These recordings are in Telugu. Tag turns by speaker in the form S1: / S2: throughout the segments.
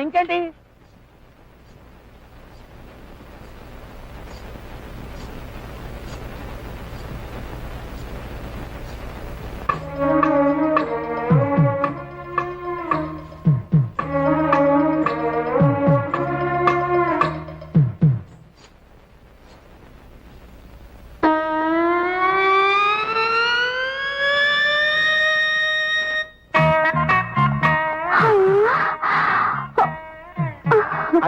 S1: ఇంకేంటి?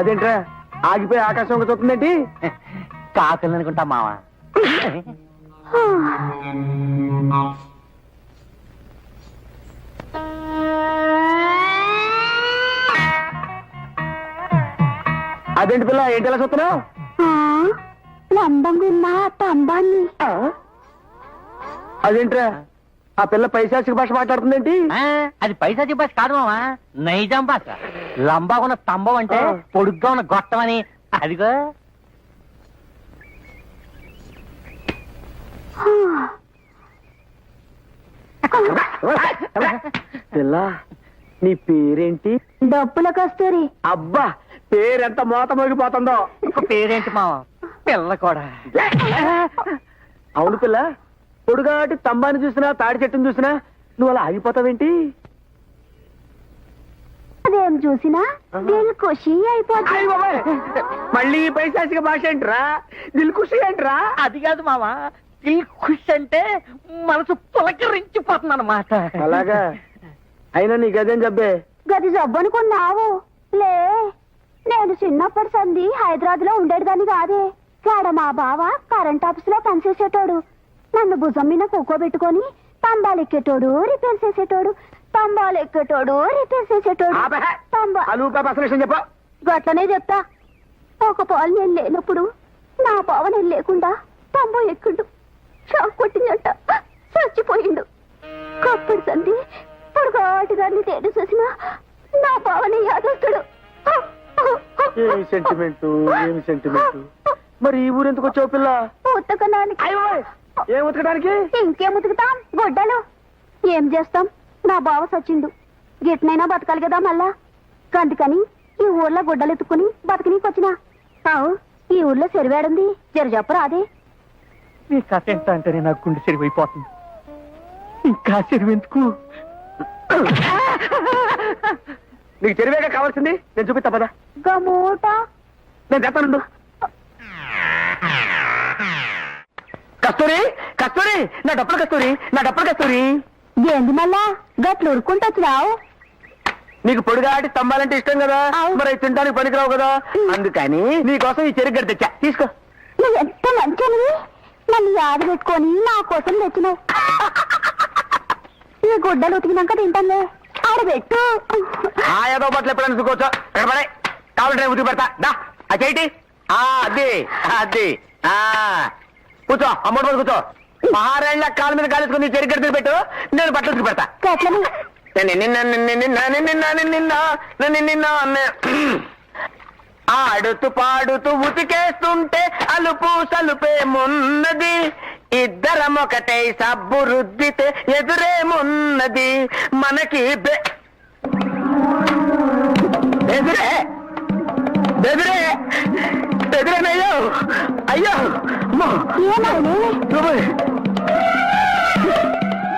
S2: అదేంట్రా? ఆగిపోయి ఆకాశం చూస్తుందేంటి?
S1: కాకులు అనుకుంటా మావా.
S2: అదేంటి పిల్ల ఏంటి ఎలా చూస్తున్నావు?
S3: తంబాన్ని.
S2: అదేంట్రా? ఆ పిల్ల పైశాచిక భాష మాట్లాడుతుందేంటి?
S1: ఆ, అది పైసా బస్ కాదు మావా నైజాం భాష. లంబా ఉన్న స్తంభం అంటే
S2: ఆ.
S1: పొడుగ్గా ఉన్న గొట్టం అని. అదిగో.
S2: పిల్ల నీ పేరేంటి?
S3: డబ్బుల కస్తూరి.
S2: అబ్బా పేరెంత మోత మోగిపోతుందో.
S1: ఒక పేరేంటి మావా? పిల్ల కూడా.
S2: అవును పిల్ల పొడుగాటి స్తంభాన్ని చూసినా తాడి చెట్టుని చూసినా నువ్వు అలా ఆగిపోతావేంటి?
S3: అదేం చూసినా ఖుషి అయిపోతుంది
S2: మళ్ళీ ఈ పైశాచిక భాష ఏంట్రా? దిల్ ఖుషి ఏంట్రా?
S1: అది కాదు మావా దిల్ ఖుష్ అంటే మనసు పులకరించిపోతుంది అనమాట
S2: అలాగా? అయినా నీకు అదేం జబ్బే?
S3: గది జబ్బనుకున్నావు లే నేను చిన్నప్పటి సంది హైదరాబాద్లో ఉండేదాన్ని కాదే. కాడ మా బావ కరెంట్ ఆఫీస్లో పనిచేసేటోడు. నన్ను భుజం మీద కూకోబెట్టుకొని తంబాలు ఎక్కేటోడు రిపేర్ చేసేటోడు. తంబాలు ఎక్కేటోడు రిపేర్ చేసేటోడు
S2: చెప్పు.
S3: గట్లనే చెప్తా. ఒక పాలు నేను లేనప్పుడు నా బావ నేను లేకుండా తంబో ఎక్కిండు. షాక్ కొట్టిందంట. చచ్చిపోయిండు. కప్పుడు సంది పొడుగాటి దాన్ని తేడు చూసిన నా బావని యాదొస్తాడు.
S2: ఏమి సెంటిమెంట్ ఏమి సెంటిమెంట్ మరి ఈ ఊరు ఎందుకు వచ్చావు పిల్ల? ఏం ఉతకడానికి?
S3: ఇంకేం ఉతుకుతాం? గొడ్డలు. ఏం చేస్తాం? నా బావ సచ్చిండు. గిట్నైనా బతకాలి కదా మళ్ళా? అందుకని ఈ ఊర్లో గుడ్డలు ఎత్తుకుని బతకనీకి వచ్చినా. అవు ఈ ఊర్లో సెరివాడుంది జర చెప్పరా అదే
S1: నీ కథ ఎంత అంటేనే నాకు గుండె చెరివైపోతుంది ఇంకా చెరువెందుకు
S2: నీకు తెలివేగా కావాల్సింది? నేను చూపిస్తా పదా.
S3: గమూట.
S2: నేను తెస్తానుండు. కస్తూరి కస్తూరి నా డప్పులు కస్తూరి నా డప్పులు కస్తూరి.
S3: ఏంది మళ్ళా? గట్లు ఉరుక్కుంటొచ్చినావు
S2: నీకు పొడిగాటి స్తంభాలంటే ఇష్టం కదా. మరి అవి తినడానికి పనికిరావు కదా? అందుకని నీకోసం ఈ చెరుకు గడ్డ తెచ్చా. తీసుకో.
S3: నువ్వు ఎంత మంచివి నన్ను యాద పెట్టుకొని నా కోసం తెచ్చినావు? ఈ గుడ్డలు ఉతికినాక తింటానులే. ఆడబెట్టు
S2: ఆ ఏదో బట్టలు ఎప్పుడైనా చూసుకోవచ్చు ఎక్కడ పడే? కావాలంటే ఉతికి పెడతా. దా ఆ చేయిటి ఆ అది అది ఆ. కూర్చో అమ్మోడు మీద కూర్చో మహారాణి కాళ్ళ మీద కాలేసుకుని నీ చెరిగడ మీద పెట్టు నేను బట్టలు పెడతా నిన్న ఆడుతూ పాడుతూ ఉతికేస్తుంటే అలుపు సలుపేమున్నది ఇద్దరమొకటే సబ్బు రుద్దితే ఎదురేమున్నది మనకి ఎదురే ఎదురే ఎదురేనయ్యో అయ్యో!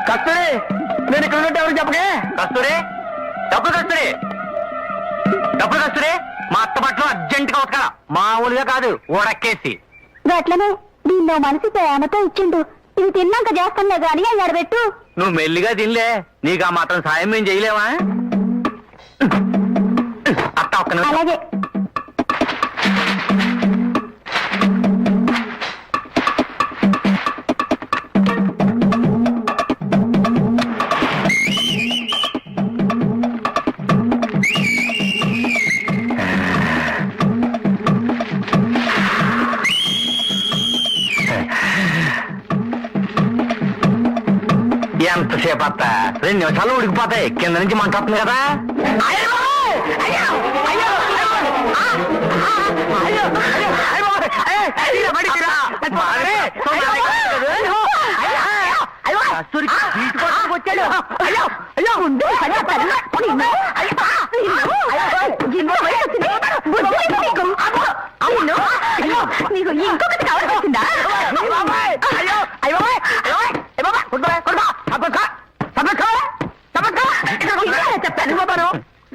S2: కస్తూరి నేను ఇక్కడ ఉన్నట్టు ఎవరికి చెప్పకే? కస్తూరి డబ్బు కస్తూరి. డబ్బు కస్తూరి మా అత్త బట్టలు అర్జెంట్గా ఉతకాల మామూలుగా కాదు ఉడక్కేసి.
S3: గట్లనే దీన్నో మనసు ప్రేమతో ఇచ్చిండు. ఇవి తిన్నాక చేస్తానులే గాని అవి ఆడబెట్టు
S2: నువ్వు మెల్లిగా తినలే. నీకు ఆ మాత్రం సాయం మేము చేయలేమా? అత్త ఒక్క
S3: అలాగే.
S2: పాత రెండు నిమిషాలు ఉడికిపోతాయి. కింద నుంచి మంట వస్తుంది కదా.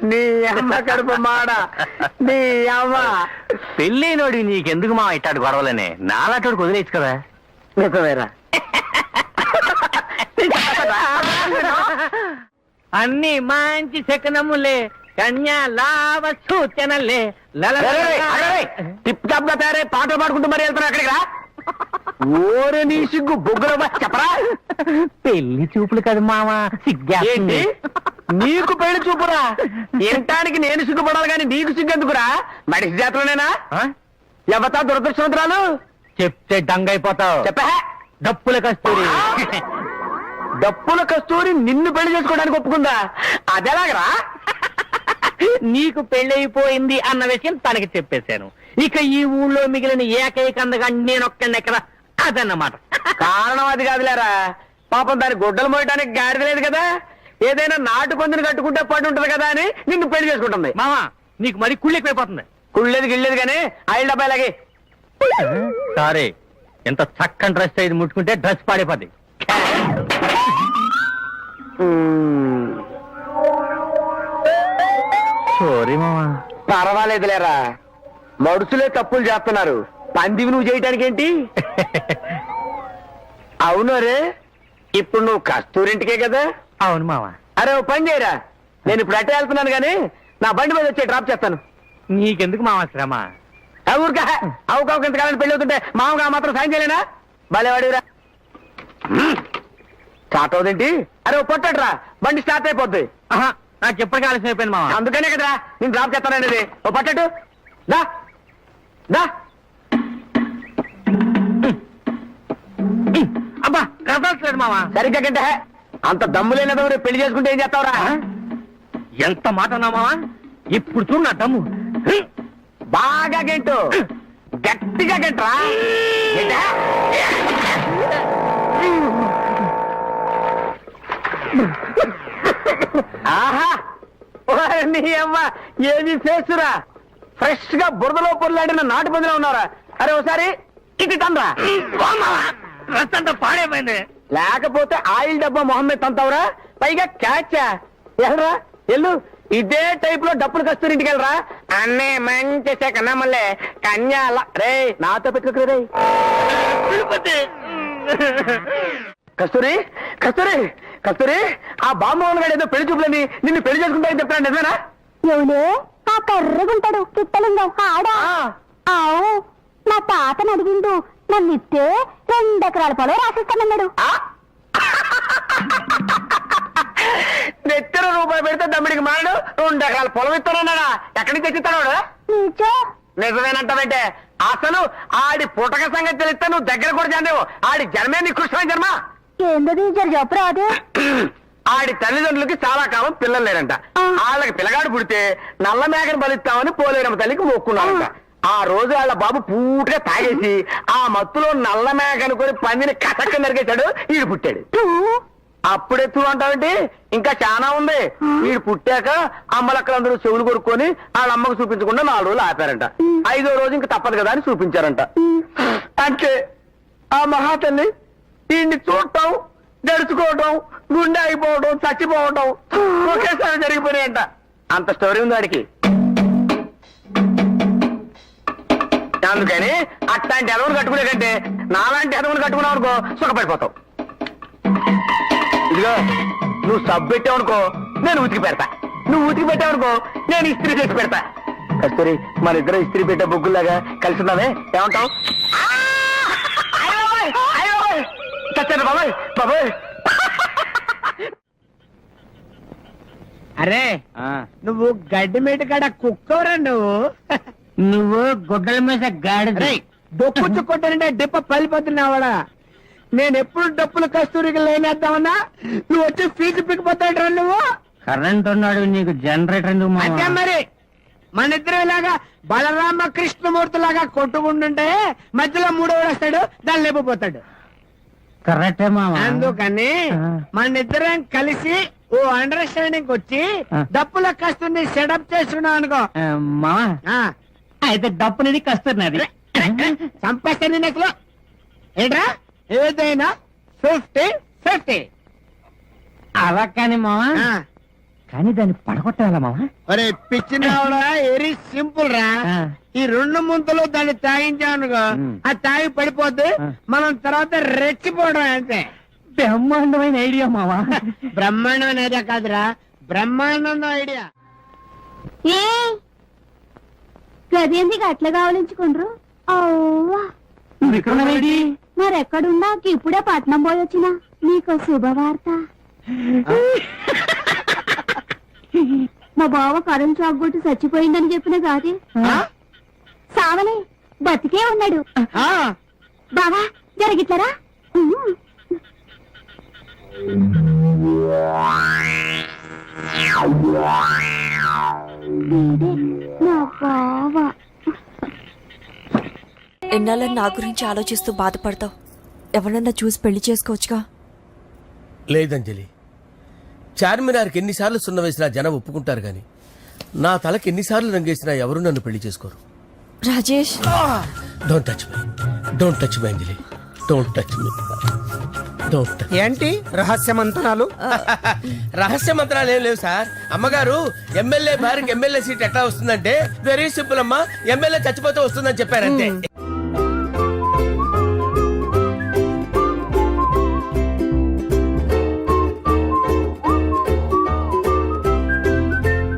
S1: నీ అమ్మ కడుపు మాడ. నీ అమ్మ.
S2: పెళ్ళైనోడి నీకెందుకు మా ఇట్టాడు గొడవలని? నాలాటోడు వదిలేచ్చు కదా.
S1: నిజమేరా.
S2: అన్ని మంచి శకనములే కన్యా లావ సూచనలే. టిప్ టాప్గా తయారై పాటలు పాడుకుంటూ మరి వెళ్తున్నా అక్కడికి రా ఓరే నీ సిగ్గు బొగ్గుల చెప్పరా? పెళ్ళి చూపులు కదా మామ సిగ్గేంటి నీకు పెళ్ళి చూపురా? వినటానికి నేను సిగ్గుపడాలి కానీ నీకు సిగ్గెందుకురా? మడిసి జాతరనేనా ఎవతా దురదృష్టవంతురాలు? చెప్తే డంగైపోతావు. చెప్పా. డప్పుల కస్తూరి. డప్పుల కస్తూరి నిన్ను పెళ్ళి చేసుకోవడానికి ఒప్పుకుందా? అదెలాగరా? నీకు పెళ్ళైపోయింది అన్న విషయం తనకి చెప్పేశాను. ఇక ఈ ఊళ్ళో మిగిలిన ఏకైక అందగా నేనొక్కండి ఎక్కడ అదన్నమాట. కారణం అది కాదులేరా. పాపం దాని గుడ్డలు మోయటానికి గాడిద లేదు కదా? ఏదైనా నాటు పందిని కట్టుకుంటే పడి ఉంటది కదా అని నిన్ను పెళ్ళి చేసుకుంటుంది. మామా నీకు మరి కుళ్ళి ఎక్కువైపోతుంది. కుళ్ళేది గిళ్ళేది కానీ ఆయిల్ డబ్బా ఇలాగే. సారీ ఎంత చక్కని డ్రెస్ ఇది ముట్టుకుంటే డ్రెస్ పాడైపోద్ది. సారీ మామా. పర్వాలేదులేరా. మడుసులే తప్పులు చేస్తున్నారు. పందివి నువ్వు చేయటానికి ఏంటి అవును రే ఇప్పుడు నువ్వు కస్తూరింటికే కదా? అవును మామా. అరే ఓ పని చేయరా? నేను ఇప్పుడు అట్టే వెళ్తున్నాను కానీ నా బండి మీద వచ్చి డ్రాప్ చేస్తాను. నీకెందుకు మామ శ్రమ? ఊరికా అవుకావు ఇంతకాలని పెళ్ళి అవుతుంటే మామగా మాత్రం సాయం చేయలేనా? భలేవాడిరా స్టార్ట్ అవుదేంటి అరే ఓ పొట్టట్రా బండి స్టార్ట్ అయిపోద్ది. నాకు ఎప్పటికీ ఆలస్యం అయిపోయింది మామ. అందుకనే కదరా నేను డ్రాప్ చేస్తాననేది. ఓ పట్టట్టు దా. దా. అబ్బా కదలట్లేదు మామ సరిగ్గా గంటే. అంత దమ్ము లేనదో పెళ్ళి చేసుకుంటే ఏం చేస్తావురా? ఎంత మాట అన్నా మామ ఇప్పుడు చూడు నా దమ్ము. బాగా గెంటు. గట్టిగా గంటరా. గెంటా? ఆహా. ఓరి నీ అమ్మ ఏది చేస్తురా? ఫ్రెష్గా బురదలో పొరలాడిన నాటు పందిలో ఉన్నారా? అరే ఒకసారి ఇటు తండ్రా. రసంతా పాడైపోయింది. లేకపోతే ఆయిల్ డబ్బా మొహమ్మద్ తంతావురా? పైగా క్యాచా. ఎల్రా ఎల్లు ఇదే టైప్లో డప్పులు కస్తూరి ఇంటికి వెళ్ళరా అన్నే మంచి కన్నా మళ్ళీ కన్యాల. రే నాతో పెట్టుకు రే కస్తూరి కస్తూరి కస్తూరి ఆ బామ్మోహన్ గారు ఏదో పెళ్ళి చూపులని నిన్ను పెళ్ళి చేసుకుంటానని చెప్తాను నిజమేనా?
S3: ఎవలే ఆ కర్రగుంటాడు కిట్టలింగం ఆడా. ఆవు నా తాతను అడిగిండు. నన్ను ఇస్తే రెండెకరాల పొలం రాసిస్తానన్నాడు?
S2: నెత్తిన రూపాయి పెడితే దమ్మిడికి మారడు రెండు ఎకరాల పొలం ఇస్తానన్నాడా? ఎక్కడి నుంచి. తెచ్చిస్తాడు నిజమేనంటావంటే అసలు ఆడి పుటక సంగతి తెలిస్తే నువ్వు దగ్గర కూడా చెందేవు. ఆడి జన్మే నికృష్టమైన జన్మ.
S3: ఏందది జర చెప్పరాదు
S2: ఆడి తల్లిదండ్రులకి చాలా కాలం పిల్లలు లేరంట. వాళ్ళకి పిల్లగాడు పుడితే నల్ల మేకను బలిస్తామని పోలేరమ్మ తల్లికి మొక్కున్నారంట. ఆ. రోజు వాళ్ళ బాబు పూటగా తాగేసి ఆ మత్తులో నల్ల మేక అనుకుని పందిని కసక్క నరికేశాడు ఈడు పుట్టాడు.
S3: తూ,
S2: అప్పుడెత్తు అంటావంటే? ఇంకా చాలా ఉంది. వీడు పుట్టాక అమ్మలక్కలందరూ చెవులు కొనుక్కొని వాళ్ళ అమ్మకు చూపించకుండా నాలుగు రోజులు ఆపారంట. ఐదో రోజు ఇంకా తప్పదు కదా అని చూపించారంట. అంటే ఆ మహాతల్లి వీడిని చూడటం గడుచుకోవటం గుండె అయిపోవడం చచ్చిపోవటం ఒకేసారి జరిగిపోయాయంట అంత స్టోరీ ఉంది వాడికి అందుకని అట్లాంటి ఎదవను కట్టుకునే కంటే నాలాంటి ఎదవను కట్టుకున్నావు అనుకో సుఖపడిపోతావు. ఇదిగో నువ్వు సబ్బు పెట్టావనుకో నేను ఉతికి పెడతా. నువ్వు ఉతికి పెట్టావనుకో నేను ఇస్త్రీ చేసి పెడతా. కస్తూరి మన ఇద్దరు ఇస్త్రీ పెట్టే బొగ్గులాగా కలిసి ఉన్నావే ఏమంటావు? చచ్చాను బాబాయ్ బాబాయ్.
S1: అరే నువ్వు గడ్డి మేట కాడ కుక్కవరా నువ్వు?
S2: నువ్వు గుడ్డల మీద గాడిద.
S1: డొక్కు చుక్కొట్టానంటే డిప్ప పలిపోతున్నావాడా నేను ఎప్పుడు డప్పులు కస్తూరికి లేనేద్దామన్నా నువ్వు వచ్చి ఫీజు పిక్కిపోతాడు నువ్వు?
S2: కరెంట్ ఉన్నాడు నీకు జనరేటర్ ఎందుకు
S1: అంతే మరి. మన ఇద్దరు ఇలాగా బలరామ కృష్ణమూర్తి లాగా కొట్టుకుంటుంటే మధ్యలో మూడో వస్తాడు దాన్ని లేకపోతాడు
S2: కరెక్టే మామ.
S1: అందుకని
S2: ఆ.
S1: మన ఇద్దరం కలిసి ఓ అండర్స్టాండింగ్ వచ్చి. డప్పుల కస్తుంది సెటప్ చేస్తున్నాం అనుకో. ఆ,
S2: అయితే డప్పు నీది. కస్తున్నది
S1: చంపేస్తాను నెక్లో ఏంట్రా? ఏదైనా ఫిఫ్టీ ఫిఫ్టీ
S2: అలా కానీ మామ
S1: కానీ దాన్ని పడగొట్టాలా మావా?
S4: అరే పిచ్చినావుడా వెరీ సింపుల్ రా. ఈ రెండు ముంతలు దాన్ని తాగించానుకో. ఆ తాగి పడిపోద్ది
S1: ఆ.
S4: మనం తర్వాత రెచ్చిపోవడం అంతే.
S1: బ్రహ్మాండమైన ఐడియా మావా.
S4: బ్రహ్మాండం ఐడియా కాదురా. బ్రహ్మాండం ఐడియా.
S3: ఏ? గదేంది అట్లా కావాలించుకుండ్రు అవ్వా. మరెక్కడున్నా? ఇప్పుడే పట్నం పోయి వచ్చిన నీకు శుభవార్త. మా బావ కరెంట్ షాక్ కొట్టి చచ్చిపోయిందని చెప్పిన కాదే సావలే బతికే ఉన్నాడు.
S4: ఆ,
S3: బావా జరిగిట్లరా?
S5: ఎన్నాళ్ళని నా గురించి ఆలోచిస్తూ బాధపడతావు? ఎవరన్నా చూసి పెళ్ళి చేసుకోవచ్చుగా?
S6: లేదంజలి. చార్మినార్కి ఎన్నిసార్లు సున్న వేసినా జనం ఒప్పుకుంటారు గాని నా తలకి ఎన్నిసార్లు రంగేసినా ఎవరు నన్ను పెళ్ళి చేసుకోరు.
S5: Rajesh.
S6: Don't touch me don't touch me Anjali. Don't touch me don't
S4: ఏంటి? రహస్య మంతనాలు?
S6: రహస్య మంత్రాలు ఏం లేవు సార్. అమ్మగారు ఎమ్మెల్యే భార్యకి ఎమ్మెల్యే సీట్ ఎట్లా వస్తుందంటే వెరీ సింపుల్ అమ్మా. ఎమ్మెల్యే చచ్చిపోతే వస్తుందని చెప్పారంతే.